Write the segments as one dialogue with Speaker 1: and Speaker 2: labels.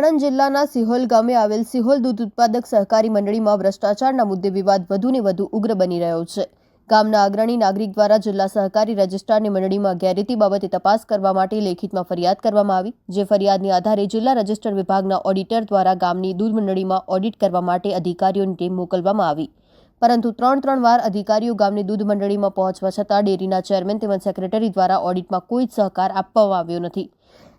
Speaker 1: આણંદ જિલ્લાના સિહોલ ગામે આવેલ સિહોલ દૂધ ઉત્પાદક સહકારી મંડળીમાં ભ્રષ્ટાચારના મુદ્દે વિવાદ વધુને વધુ ઉગ્ર બની રહ્યો છે. ગામના અગ્રણી નાગરિક દ્વારા જિલ્લા સહકારી રજિસ્ટ્રારની મંડળીમાં ગેરરીતિ બાબતે તપાસ કરવા માટે લેખિતમાં ફરિયાદ કરવામાં આવી, જે ફરિયાદની આધારે જિલ્લા રજિસ્ટર વિભાગના ઓડિટર દ્વારા ગામની દૂધ મંડળીમાં ઓડિટ કરવા માટે અધિકારીઓની ટીમ મોકલવામાં આવી. પરંતુ ત્રણ ત્રણ વાર અધિકારીઓ ગામની દૂધ મંડળીમાં પહોંચવા છતાં ડેરીના ચેરમેન તેમજ સેક્રેટરી દ્વારા ઓડિટમાં કોઈ જ સહકાર આપવામાં આવ્યો નથી.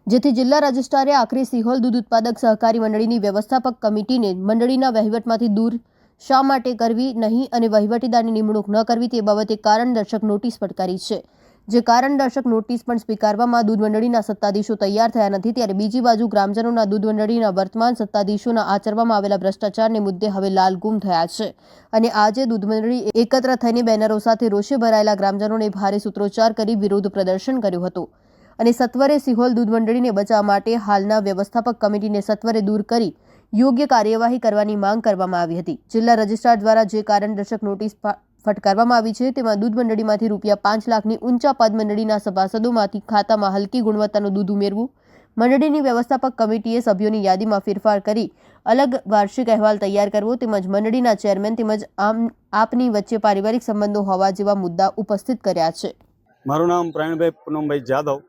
Speaker 1: જેથી જિલ્લા રજિસ્ટ્રારે આખરી સિહોલ દૂધ ઉત્પાદક સહકારી મંડળીની વ્યવસ્થાપક કમિટીને મંડળીના વહીવટમાંથી દૂર શા માટે કરવી નહીં અને વહીવટીદારની નિમણૂક ન કરવી તે બાબતે કારણદર્શક નોટિસ પડકારી છે. જે કારણદર્શક નોટિસ પણ સ્વીકારવામાં દૂધ મંડળીના સત્તાધીશો તૈયાર થયા નથી ત્યારે બીજી બાજુ ગ્રામજનોના દૂધ મંડળીના વર્તમાન સત્તાધીશોના આચરવામાં આવેલા ભ્રષ્ટાચારને મુદ્દે હવે લાલગુમ થયા છે. અને આજે દૂધ મંડળી એકત્ર થઈને બેનરો સાથે રોષે ભરાયેલા ગ્રામજનોને ભારે સૂત્રોચ્ચાર કરી વિરોધ પ્રદર્શન કર્યું હતું. અને સત્વરે સિહોલ દૂધ મંડળીને બચાવવા માટે હાલના વ્યવસ્થાપક કમિટીને સત્વરે દૂર કરી યોગ્ય કાર્યવાહી કરવાની માંગ કરવામાં આવી હતી. જિલ્લા રજિસ્ટ્રાર દ્વારા જે કારણદર્શક નોટિસ ફટકારવામાં આવી છે, તેમાં દૂધ મંડળીમાંથી રૂપિયા પાંચ લાખની ઊંચા પદ મંડળીના સભાસદોમાંથી ખાતામાં હલકી ગુણવત્તાનું દૂધ ઉમેરવું, મંડળીની વ્યવસ્થાપક કમિટીએ સભ્યોની યાદીમાં ફેરફાર કરી અલગ વાર્ષિક અહેવાલ તૈયાર કરવો તેમજ મંડળીના ચેરમેન તેમજ આમ, આપની વચ્ચે પારિવારિક સંબંધો હોવા જેવા મુદ્દા ઉપસ્થિત કર્યા છે.
Speaker 2: મારું નામ પ્રાણભાઈ પૂનમભાઈ જાદવ.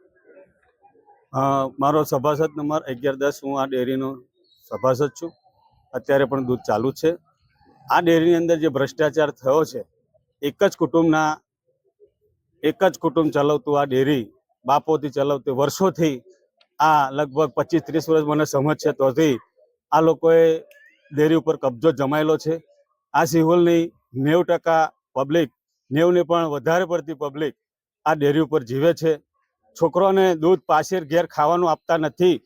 Speaker 2: મારો સભાસદ નંબર અગિયાર દસ, હું આ ડેરીનો સભાસદ છું. અત્યારે પણ દૂધ ચાલુ છે. આ ડેરીની અંદર જે ભ્રષ્ટાચાર થયો છે, એક જ કુટુંબના, એક જ કુટુંબ ચલાવતું આ ડેરી બાપોથી ચલાવતી, વર્ષોથી આ લગભગ પચીસ ત્રીસ વર્ષ મને સમજ છે, તોથી આ લોકોએ ડેરી ઉપર કબજો જમાયેલો છે. આ સિહોલની નેવ ટકા પબ્લિક નેવની પણ વધારે પડતી પબ્લિક આ ડેરી ઉપર જીવે છે. છોકરોને દૂધ પાછેર ઘેર ખાવાનું આપતા નથી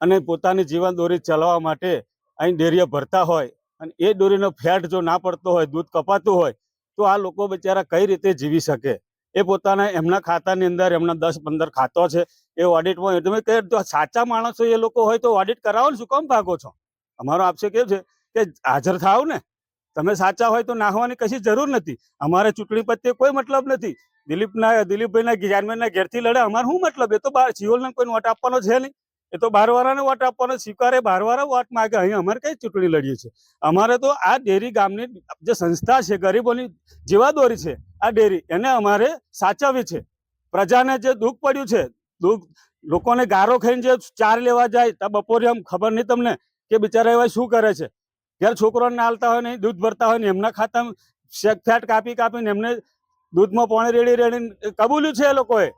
Speaker 2: અને પોતાની જીવન દોરી ચલાવવા માટે અહીં ડેરીઓ ભરતા હોય અને એ દોરીનો ફેટ જો ના પડતો હોય, દૂધ કપાતું હોય, તો આ લોકો બિચારા કઈ રીતે જીવી શકે? એ પોતાના એમના ખાતાની અંદર એમના દસ પંદર ખાતો છે, એ ઓડિટમાં તમે કહે તો સાચા માણસો એ લોકો હોય તો ઓડિટ કરાવો ને શું? કામ ભાગો છો? અમારો આપશે કેવું છે કે હાજર થાવ ને? તમે સાચા હોય તો નાહવાની કશી જરૂર નથી. અમારે ચૂંટણી પ્રત્યે કોઈ મતલબ નથી. દિલીપના, દિલીપભાઈના જાનમેનના ઘેરથી લડે, અમારે શું મતલબ? એ તો બાર સિયોલને કોઈ વોટ આપવાનો છે નહીં. એ તો બારવાળાને વોટ આપવાનો સ્વીકારે બારવાળા વોટ માગે. અહીં અમારે કઈ ચૂંટણી લડીએ છીએ? અમારે તો આ ડેરી ગામની જે સંસ્થા છે, ગરીબોની જીવાદોરી છે, આ ડેરી, એને અમારે સાચવવી છે. પ્રજાને જે દુઃખ પડ્યું છે, દુઃખ, લોકોને ગારો ખાઈને જે ચાર લેવા જાય બપોરે આમ ખબર નહીં તમને કે બિચારા એવા શું કરે છે. જ્યારે છોકરોને હાલતા હોય ને, દૂધ ભરતા હોય ને, એમના શેક ફેટ કાપી કાપીને એમને દૂધમાં પોણી રેડી રેડીને કબૂલ્યું છે એ લોકોએ?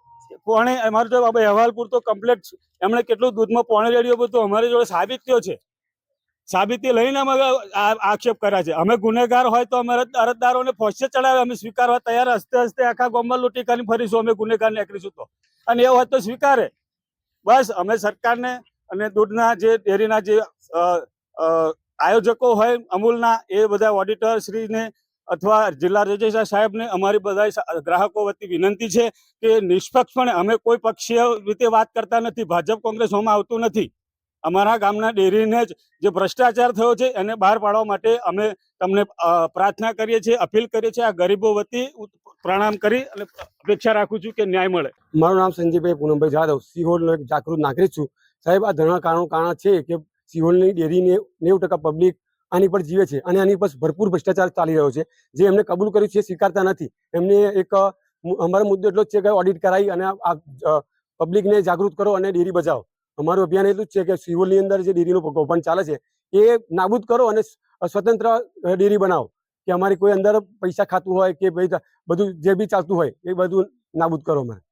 Speaker 2: પોણે, અમારો તો અહેવાલ પૂરતો કમ્પ્લીટ એમણે કેટલું દૂધમાં પોણી રેડ્યું બધું અમારી જોડે સાબિત્યો છે. સાબિતી લઈને અમે આક્ષેપ કર્યા છે. અમે ગુનેગાર હોય તો અમે અરજદારોને ફોસે ચડાવે, અમે સ્વીકારવા તૈયાર હસ્તે હસ્તે આખા ગોમમાં લૂંટી કરીને ફરીશું, અમે ગુનેગાર નીકળીશું તો. અને એ હોય તો સ્વીકારે. બસ, અમે સરકારને અને દૂધના જે, ડેરીના જે આયોજકો હોય અમૂલના, એ બધા ઓડિટર શ્રીને અથવા જિલ્લા રજિસ્ટ્રાર સાહેબને અમારી બધા ગ્રાહકો વતી વિનંતી છે કે નિષ્પક્ષપણે અમે કોઈ પક્ષીય રીતે વાત કરતા નથી, ભાજપ કોંગ્રેસ હોમાં આવતું નથી. અમારા ગામના ડેરીને જ જે ભ્રષ્ટાચાર થયો છે એને બહાર પાડવા માટે અમે તમને પ્રાર્થના કરીએ છીએ, અપીલ કરીએ છીએ, આ ગરીબો વતી પ્રણામ કરી અને અપેક્ષા રાખું છું કે ન્યાય મળે.
Speaker 3: મારું નામ સંજીવભાઈ પૂનમભાઈ જાદવ, સિહોરનો એક જાગૃત નાગરિક છું. સાહેબ, આ ધરણા કારણો છે કે સિહોલની ડેરીને નેવું ટકા પબ્લિક આની પર જીવે છે અને આની પર ભરપૂર ભ્રષ્ટાચાર ચાલી રહ્યો છે. જે એમને કબૂલ કર્યું છે સ્વીકારતા નથી. એમને એક, અમારો મુદ્દો એટલો જ છે કે ઓડિટ કરાવી અને આ પબ્લિકને જાગૃત કરો અને ડેરી બચાવો અમારું અભિયાન એટલું જ છે કે સિહોલની અંદર જે ડેરીનું કૌભાંડ ચાલે છે એ નાબૂદ કરો અને સ્વતંત્ર ડેરી બનાવો. કે અમારી કોઈ અંદર પૈસા ખાતું હોય કે ભાઈ બધું જે બી ચાલતું હોય એ બધું નાબૂદ કરો અમારે.